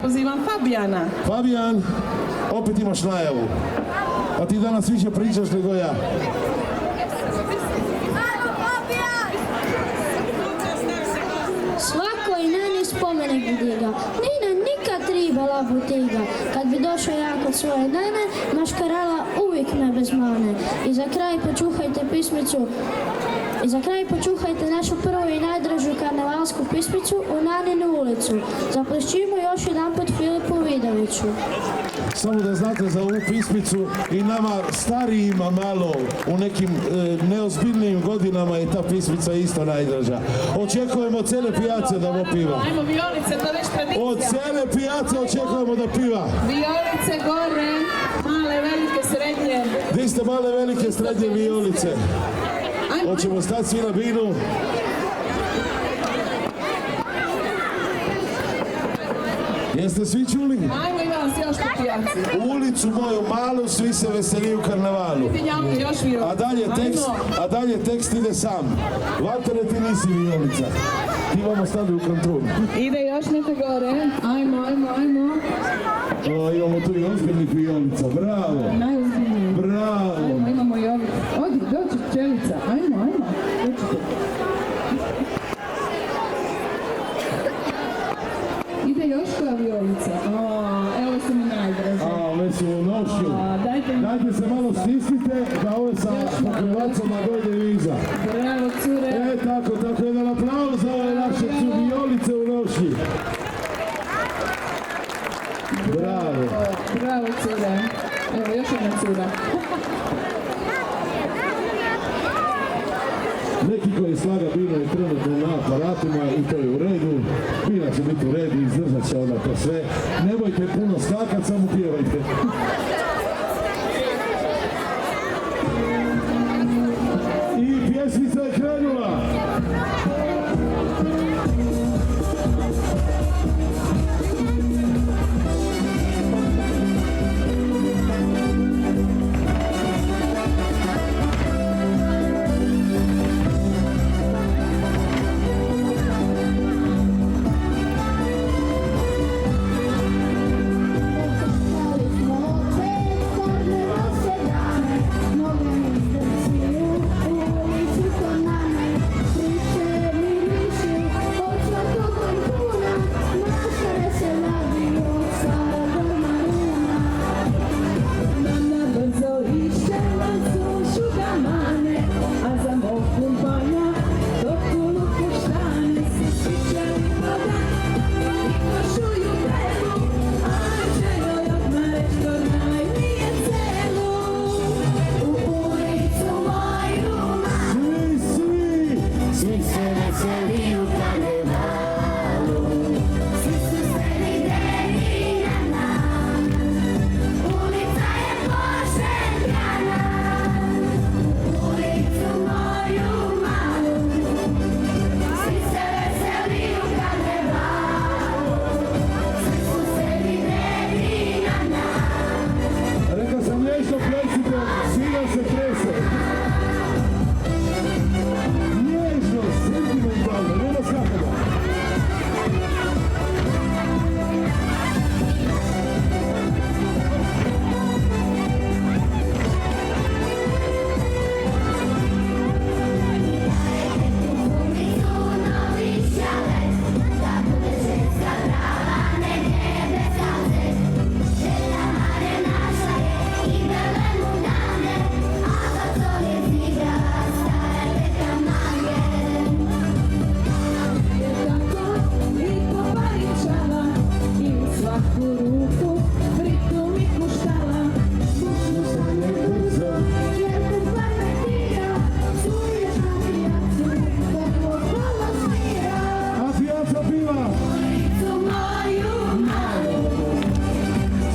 Pozivam Fabijana. Fabijan, opet imaš najavu. Pa ti danas više pričaš nego ja. Svako i nani spomenik budiga. Nina nikad tribala butiga. Kad bi došao ja kod svoje dane, maškarala uvijek bez mane. I za kraj počuhajte pismicu i za kraj počuhajte našu prvu i najdražu karnevalsku pismicu u Naninu ulicu. Zaplešćimo još jedanput Filipu Vidoviću. Samo da znate za ovu pismicu i nama starijima malo u nekim e, neozbiljnijim godinama je ta pismica isto najdraža. Očekujemo od cele pijace da ovo piva. Ajmo Violice, to već tradicija. Od cele pijace očekujemo da piva. Violice gore, male, velike, srednje. Vi ste male, velike, srednje violice. Hoćemo stati svi na binu. Jeste svi čuli? ajmo ima vas još. U ulicu moju malu svi se veseli u karnevalu. Tinjavke, još Violice. A dalje tekst, a dalje tekst ide sam. Valtere ti nisi violica. Ti vamo stavili u kontrolu. Ide još neka gore. Ajmo, ajmo, ajmo. O, imamo tu i ozbiljnih violica. Bravo. Najozbiljniji. Bravo. Ajmo, imamo i ovih. Odi, dođi čelica. Ajmo, ajmo. Dođite. Ide još koja violica. O, evo su mi najdraže. A, već su u nošju. A, Dajte se malo stisnite da ove sa pokrivacama dojde iza. Bravo, cure. E, tako, tako, jedan aplauz za ove naše su violice u noši. Bravo. Bravo, cure. Evo, još jedna cura. Neki koji slaga bino je trenutno na aparatima i to je u redu. Bina će biti u redu, izdržat će onda to sve. Nemojte puno skakat, samo pjevajte.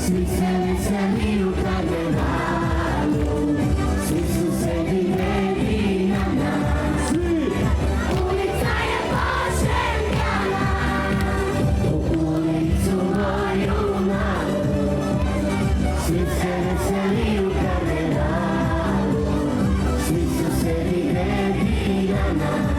Sweet Susie, baby, na na.